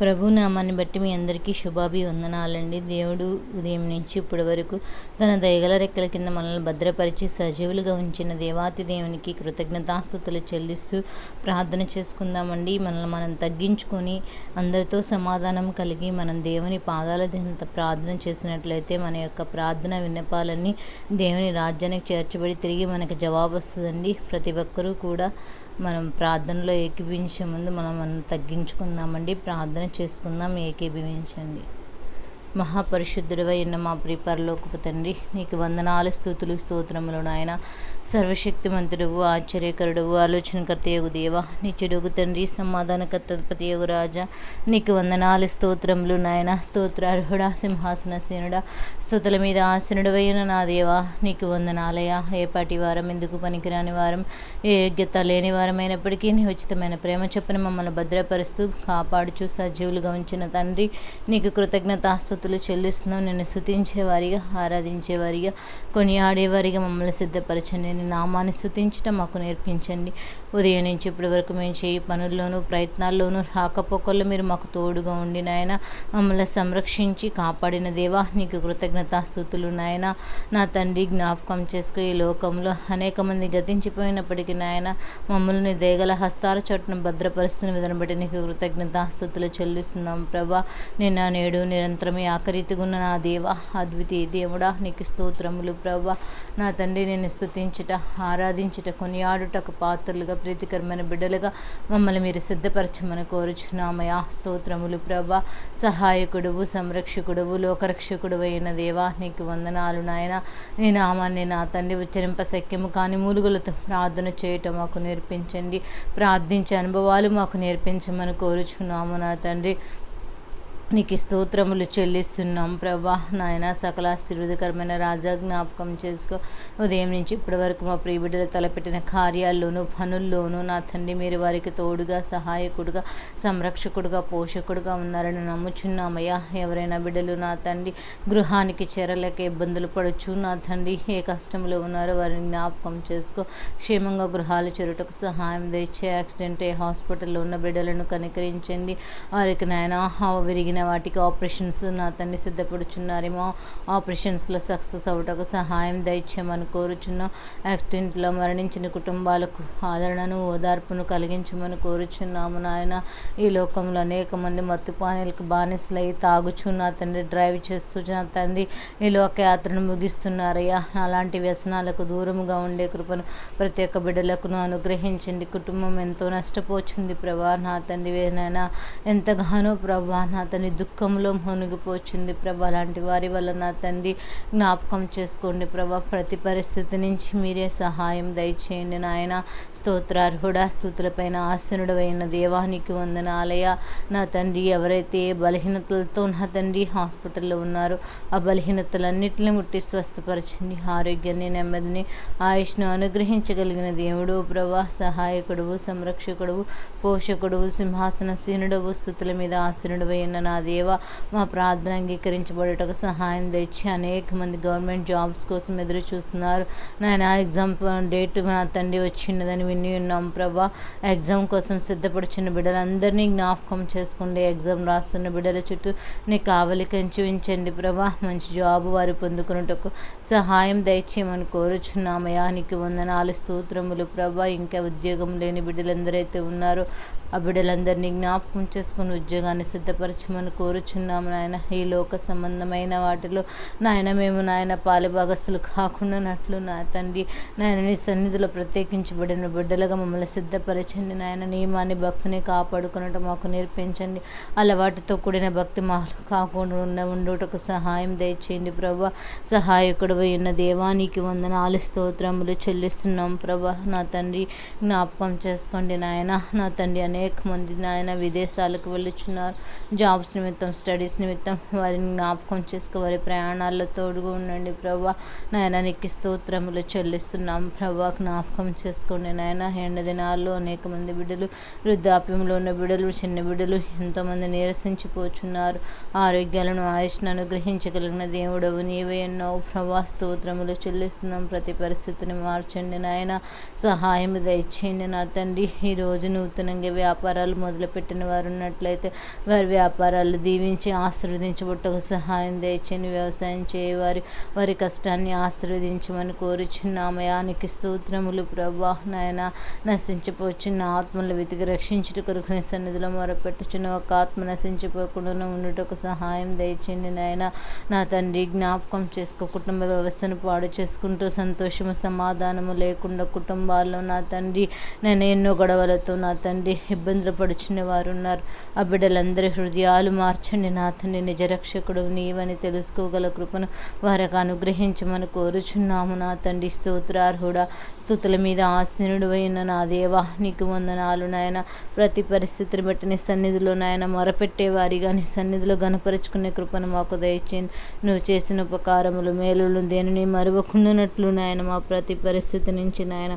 ప్రభు నామాన్ని బట్టి మీ అందరికీ శుభాభివందనాలండి. దేవుడు ఉదయం నుంచి ఇప్పటి వరకు తన దయగల రెక్కల కింద మనల్ని భద్రపరిచి సజీవులుగా ఉంచిన దేవాతి దేవునికి కృతజ్ఞతాస్థుతులు చెల్లిస్తూ ప్రార్థన చేసుకుందామండి. మనల్ని మనం తగ్గించుకొని అందరితో సమాధానం కలిగి మనం దేవుని పాదాల దింత ప్రార్థన చేసినట్లయితే మన యొక్క ప్రార్థన విన్నపాలన్నీ దేవుని రాజ్యానికి చేర్చబడి తిరిగి మనకు జవాబు వస్తుందండి. ప్రతి ఒక్కరూ కూడా మనం ప్రార్థనలో ఏకీభవించే ముందు మనం మనం తగ్గించుకుందామండి. ప్రార్థన చేసుకుందాం ఏకీభవించండి. మహాపరిశుద్ధుడవైన మా ప్రిపరలోకపు తండ్రి నీకు వందనాలు స్థుతులు స్తోత్రములు నాయన. సర్వశక్తిమంతుడువు ఆశ్చర్యకరుడువు ఆలోచనకర్తయగు దేవ నిత్యుడుగు తండ్రి సమాధానకర్తపతియగు రాజా. నీకు వందనాలు స్తోత్రములు నాయన. స్తోత్రార్హుడా సింహాసనసేనుడా స్థుతుల మీద ఆసనుడవైన నా దేవ నీకు వందనాలయ ఏపాటి వారం ఎందుకు పనికిరాని వారం? ఏ యోగ్యత లేని వారమైనప్పటికీ నీ ఉచితమైన ప్రేమ చొప్పున మమ్మల్ని భద్రపరుస్తూ కాపాడుచు సజీవులుగా ఉంచిన తండ్రి నీకు స్థుతులు చెల్లిస్తున్నాం నేను స్థుతించేవారిగా ఆరాధించేవారిగా కొనియాడేవారిగా మమ్మల్ని సిద్ధపరచండి. నీ నామాన్ని స్థుతించడం మాకు నేర్పించండి. ఉదయం నుంచి ఇప్పటి వరకు మేము చేయి పనుల్లోనూ ప్రయత్నాల్లోనూ రాకపోకల్లో మీరు మాకు తోడుగా ఉండి నాయన మమ్మల్ని సంరక్షించి కాపాడిన దేవా నీకు కృతజ్ఞతాస్థుతులు నాయన. నా తండ్రి జ్ఞాపకం చేసుకో ఈ లోకంలో అనేక మంది గతించిపోయినప్పటికీ నాయన మమ్మల్ని దేగల హస్తాల చోటును భద్రపరుస్తున్న విధానం బట్టి నీకు కృతజ్ఞతాస్థుతులు చెల్లిస్తున్నాం. ప్రభా నిన్న నేడు నిరంతరమే ఆఖరితిగున్న నా దేవ అద్వితీయ దేవుడా నీకు స్తోత్రములు ప్రభా. నా తండ్రి నేను స్థుతించుట ఆరాధించుట కొనియాడుటకు పాత్రలుగా ప్రీతికరమైన బిడ్డలుగా మమ్మల్ని మీరు సిద్ధపరచమని కోరుచున్నామయా స్తోత్రములు ప్రభా. సహాయకుడువు సంరక్షకుడువు లోకరక్షకుడు అయిన దేవా నీకు వందనాలు నాయన. నీ నామాన్ని నా తండ్రి ఉచ్చరింప శక్యము కాని మూలుగులతో ప్రార్థన చేయటం మాకు నేర్పించండి. ప్రార్థించే అనుభవాలు మాకు నేర్పించమని కోరుచున్నాము నా తండ్రి. నీకు స్తోత్రములు చెల్లిస్తున్నాం ప్రభా. నాయన సకల ఆశీర్వదకరమైన రాజా జ్ఞాపకం చేసుకో. ఉదయం నుంచి ఇప్పటి వరకు మా ప్రియబిడ్డలు తలపెట్టిన కార్యాల్లోనూ పనుల్లోనూ నా తండ్రి మీరు వారికి తోడుగా సహాయకుడుగా సంరక్షకుడుగా పోషకుడుగా ఉన్నారని నమ్ముచున్నామయ్యా. ఎవరైనా బిడ్డలు నా తండ్రి గృహానికి చేరలేక ఇబ్బందులు పడచ్చు. నా తండ్రి ఏ కష్టంలో ఉన్నారో వారిని జ్ఞాపకం చేసుకో. క్షేమంగా గృహాలు చెరుటకు సహాయం తెచ్చే యాక్సిడెంట్ ఏ హాస్పిటల్లో ఉన్న బిడ్డలను కనికరించండి. వారికి నాయన విరిగిన వాటికి ఆపరేషన్స్ నా తండ్రి సిద్ధపడుచున్నారేమో. ఆపరేషన్స్లో సక్సెస్ అవ్వటకు సహాయం దయచేయమని కోరుచున్నాం యాక్సిడెంట్లో మరణించిన కుటుంబాలకు ఆదరణను ఓదార్పును కలిగించమని కోరుచున్నాము నాయన. ఈ లోకంలో అనేక మంది మత్తుపానీలకు బానిసలై తాగుచు నా తండ్రి డ్రైవ్ చేస్తూ నా తండ్రి ఈ లోకయాత్రను ముగిస్తున్నారయ్యా. అలాంటి వ్యసనాలకు దూరముగా ఉండే కృపను ప్రతి ఒక్క బిడ్డలకు అనుగ్రహించండి. కుటుంబం ఎంతో నష్టపోచింది ప్రభా నా తండ్రి నాయన. ఎంతగానో ప్రభా నా తండ్రి దుఃఖంలో మునిగిపోచింది ప్రభా. అలాంటి వారి వల్ల నా తండ్రి జ్ఞాపకం చేసుకోండి ప్రభా. ప్రతి పరిస్థితి నుంచి మీరే సహాయం దయచేయండి నాయన. స్తోత్రార్హుడా స్థుతులపైన ఆసనుడమైన దేవానికి వందనాలయ. నా తండ్రి ఎవరైతే ఏ బలహీనతలతో నా తండ్రి హాస్పిటల్లో ఉన్నారో ఆ బలహీనతలన్నింటినీ ముట్టి స్వస్థపరచండి. ఆరోగ్యాన్ని నెమ్మదిని ఆయుష్ను అనుగ్రహించగలిగిన దేవుడు ప్రభా. సహాయకుడువు సంరక్షకుడువు పోషకుడువు సింహాసన సీనుడవు స్థుతుల మీద ఆసనుడవైన నా దేవ మా ప్రార్థన అంగీకరించబడటకు సహాయం తెచ్చి అనేక మంది గవర్నమెంట్ జాబ్స్ కోసం ఎదురు చూస్తున్నారు. నాయన ఎగ్జామ్ డేట్ నా తండ్రి వచ్చిందని విని ఉన్నాం ప్రభా. ఎగ్జామ్ కోసం సిద్ధపడుచున్న బిడ్డలందరినీ జ్ఞాపకం చేసుకోండి ఎగ్జామ్ రాస్తున్న బిడ్డల చుట్టూ నీ కావలి కంచి ఉంచండి ప్రభా. మంచి జాబ్ వారు పొందుకున్నటకు సహాయం దయచేయమని కోరుచున్నామయ్యా. నీకు వందనాలు స్తోత్రములు ప్రభా. ఇంకా ఉద్యోగం లేని బిడ్డలందరైతే ఉన్నారో. ఆ బిడ్డలందరినీ జ్ఞాపకం చేసుకుని ఉద్యోగాన్ని సిద్ధపరచమని. కోరుచున్నాము నాయన. ఈ లోక సంబంధమైన వాటిలో నాయన మేము నాయన పాలుభాగస్తులు కాకుండానట్లు నా తండ్రి. నాయన నీ సన్నిధిలో ప్రత్యేకించబడిన బిడ్డలుగా మమ్మల్ని సిద్ధపరచండి నాయన. నియమాన్ని భక్తిని కాపాడుకున్నట్టు మాకు నేర్పించండి. అలవాటుతో కూడిన భక్తి మాలు కాకుండా ఉన్న ఉండుటకు సహాయం దయచేయండి ప్రభా. సహాయకుడు ఉన్న దేవానికి వందనాలు స్తోత్రములు చెల్లిస్తున్నాం ప్రభా. నా తండ్రి జ్ఞాపకం చేసుకోండి నాయన. నా తండ్రి అనేక మంది నాయన విదేశాలకు వెళ్ళుచున్నారు. జాబ్స్ నిమిత్తం స్టడీస్ నిమిత్తం వారిని జ్ఞాపకం చేసుకో వారి ప్రయాణాల్లో తోడుగా ఉండండి ప్రభా. నాయన నీకు స్తోత్రములు చెల్లిస్తున్నాం ప్రభా. జ్ఞాపకం చేసుకోండి నాయన. ఎండ దినాల్లో అనేక మంది బిడ్డలు వృద్ధాప్యంలో ఉన్న బిడ్డలు చిన్న బిడ్డలు ఎంతోమంది నీరసించిపోతున్నారు. ఆరోగ్యాలను ఆయుష్ను అనుగ్రహించగలిగిన దేవుడవు నీవే ఎన్నో ప్రభా. స్తోత్రములు చెల్లిస్తున్నాం. ప్రతి పరిస్థితిని మార్చండి నాయన. సహాయం దయచేయండి నా తండ్రి. ఈరోజు నూతనంగా వ్యాపారాలు మొదలుపెట్టిన వారు ఉన్నట్లయితే వారి వ్యాపారాలు దీవించి ఆశీర్వదించబట్టకు సహాయం దయచేయండి వ్యవసాయం చేయవారి వారి కష్టాన్ని ఆశీర్వదించమని కోరుచున్నామయానికి స్తోత్రములు ప్రభా. నాయన నశించిపోచున్న ఆత్మలు వెతికి రక్షించుట కొరకు నీ సన్నిధిలో మొరపెట్టుచున్న ఒక ఆత్మ నశించిపోకుండా ఉండుటకు సహాయం దయచేయండి నాయన. నా తండ్రి జ్ఞాపకం చేసుకో కుటుంబ వ్యవస్థను పాడు చేసుకుంటూ సంతోషము సమాధానము లేకుండా కుటుంబాల్లో నా తండ్రి నేను ఎన్నో గొడవలతో నా తండ్రి ఇబ్బందులు పడుచున్న వారు ఉన్నారు. ఆ బిడ్డలందరి హృదయాలు మార్చండి నా నిజరక్షకుడు. నీవని తెలుసుకోగల కృపను వారికి అనుగ్రహించమని కోరుచున్నాము నా తండ్రి స్తోత్రార్హుడా స్థుతుల మీద ఆసీనుడు అయిన నా దేవా నీకు వందనాలు నాయన. ప్రతి పరిస్థితిని బట్టి నీ సన్నిధిలో నాయన మొరపెట్టే వారిగా నీ సన్నిధిలో గనపరుచుకునే కృపను మాకు దయచేయండి నువ్వు చేసిన ఉపకారములు మేలులు దేనిని మరువకుండానట్లు నాయన మా ప్రతి పరిస్థితి నుంచి నాయన.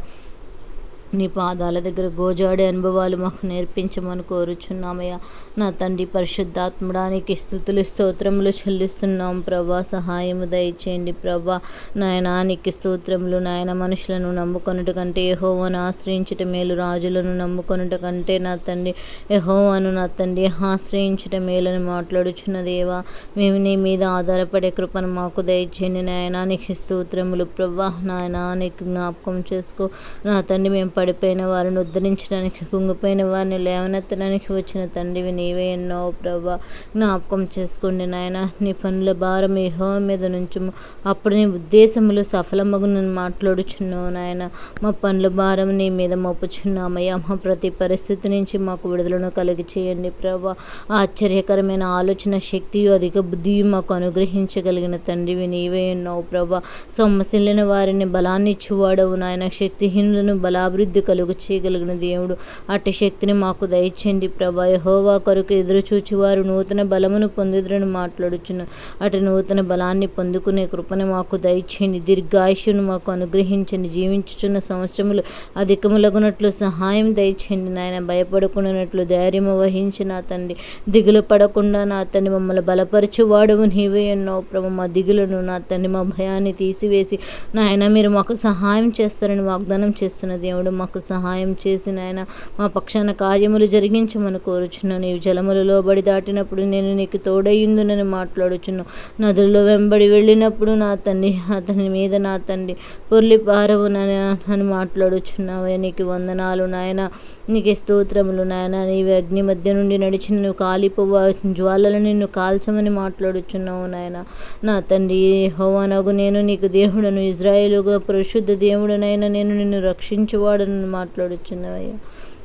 నీ పాదాల దగ్గర గోజాడే అనుభవాలు మాకు నేర్పించమని కోరుచున్నామయ్యా. నా తండ్రి పరిశుద్ధాత్మడానికి స్థుతులు స్తోత్రములు చెల్లిస్తున్నాం ప్రభా. సహాయము దయచేయండి ప్రభా. నాయనానికి స్తోత్రములు నాయన మనుషులను నమ్ముకొనుట కంటే యహోవను ఆశ్రయించుట మేలు రాజులను నమ్ముకొనుట కంటే నా తండ్రి యహోవను నా తండ్రి ఆశ్రయించుట మేలని మాట్లాడుచున్న దేవా. మేము నీ మీద ఆధారపడే కృపను మాకు దయచేయండి నాయనానికి స్తోత్రములు ప్రభా. నాయనానికి జ్ఞాపకం చేసుకో. నా తండ్రి మేము పడిపోయిన వారిని ఉద్ధరించడానికి కుంగిపోయిన వారిని లేవనెత్తడానికి వచ్చిన తండ్రివి నీవే ఎన్నో ప్రభా జ్ఞాపకం చేసుకోండి నాయన. నీ పనుల భారం ఏహో మీద నుంచి అప్పుడు నీ ఉద్దేశములు సఫలమగునని మాట్లాడుచున్నావు నాయన. మా పనుల భారం నీ మీద మోపుచున్నామయ్యా. మా ప్రతి పరిస్థితి నుంచి మాకు విడుదలను కలిగి చేయండి ప్రభా. ఆశ్చర్యకరమైన ఆలోచన శక్తియు అధిక బుద్ధియు మాకు అనుగ్రహించగలిగిన తండ్రివి నీవే ఎన్నో ప్రభా. సొమ్మసిల్లిన వారిని బలాన్ని ఇచ్చువాడవు నాయన. శక్తిహీనులను బలాభివృద్ధి కలుగు చేయగలిగిన దేవుడు. అట్టి శక్తిని మాకు దయచేయండి ప్రభా. యహోవా కొరకు ఎదురు చూచివారు నూతన బలమును పొందిదురని మాట్లాడుచున్న అటు నూతన బలాన్ని పొందుకునే కృపను మాకు దయచేయండి. దీర్ఘాయుషును మాకు అనుగ్రహించండి. జీవించుచున్న సంవత్సరములు అధికములగునట్లు సహాయం దయచేయండి నాయన. భయపడుకున్నట్లు ధైర్యము వహించి నా తండ్రి. దిగులు పడకుండా నా తండ్రి మమ్మల్ని బలపరచువాడవు నీవే ఎన్నో ప్రభు. మా దిగులను నా తండ్రి మా భయాన్ని తీసివేసి నాయన మీరు మాకు సహాయం చేస్తారని వాగ్దానం చేస్తున్న దేవుడు. మాకు సహాయం చేసి నాయన మా పక్షాన కార్యములు జరిగించమని కోరుచున్నాను. నీవు జలములలో బడి దాటినప్పుడు నేను నీకు తోడయ్యిందునని మాట్లాడుచున్నాను నదుల్లో వెంబడి వెళ్ళినప్పుడు నా తండ్రి అతని మీద నా తండ్రి పొర్లి పారవునని అని మాట్లాడుచున్నావే. నీకు వందనాలు నాయన నీకు స్తోత్రములు నాయన. నీవు అగ్ని మధ్య నుండి నడిచిన నువ్వు కాలిపోవ జ్వాలలు నిన్ను కాల్చమని మాట్లాడుచున్నావు నాయన. నా తండ్రి హోవానగు నేను నీకు దేవుడను ఇజ్రాయేలుగా పరిశుద్ధ దేవుడనైనా నేను నిన్ను రక్షించువాడని మాట్లాడుచున్నావయ్యా.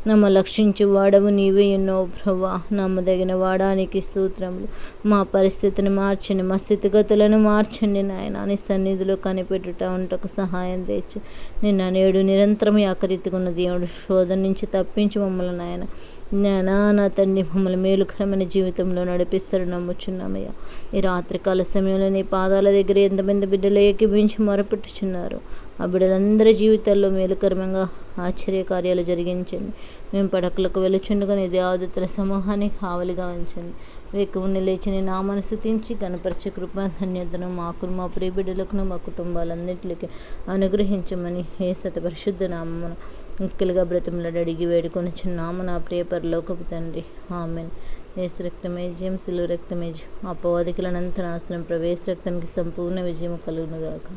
నమ్మ లక్షించి వాడవు నీవే ఎన్నో ప్రభా నమ్మదగిన వాడానికి స్తోత్రములు. మా పరిస్థితిని మార్చండి. మా స్థితిగతులను మార్చండి నాయన. నీ సన్నిధిలో కనిపెట్టుట ఉంటకు సహాయం తెచ్చి నిన్న నేడు నిరంతరం ఆకరితుకున్న దేవుడు శోధన నుంచి తప్పించి మమ్మల్ని నాయన. నానా నా తండ్రి మమ్మల్ని మేలుకరమైన జీవితంలో నడిపిస్తారు నమ్ముచున్నామయ్యా. ఈ రాత్రికాల సమయంలో నీ పాదాల దగ్గర ఎంతమంది బిడ్డలు ఏకీభించి మొరపెట్టుచున్నారు? ఆ బిడ్డలందరి జీవితాల్లో మేలుకరమంగా ఆశ్చర్యకార్యాలు జరిగించండి. మేము పడకలకు వెలుచుండగా నీ దేవదత్తుల సమూహాన్ని కావలిగా ఉంచండి వేకువుని లేచి నా మనసు తించి కనపరిచే కృప ధన్యతను మాకు మా ప్రియ బిడ్డలకును మా కుటుంబాలన్నింటికి అనుగ్రహించమని ఏ సత పరిశుద్ధ నామమును బ్రతములను అడిగి వేడుకొని చిన్నాము నా ప్రియ పరలోకపు తండ్రి. ఆమెన్. ఏసు రక్తమే జయం సిలువ రక్తమే జయం. అపవాదికులనంత నాశనం ప్రవేశ రక్తానికి సంపూర్ణ విజయం కలుగునుగాక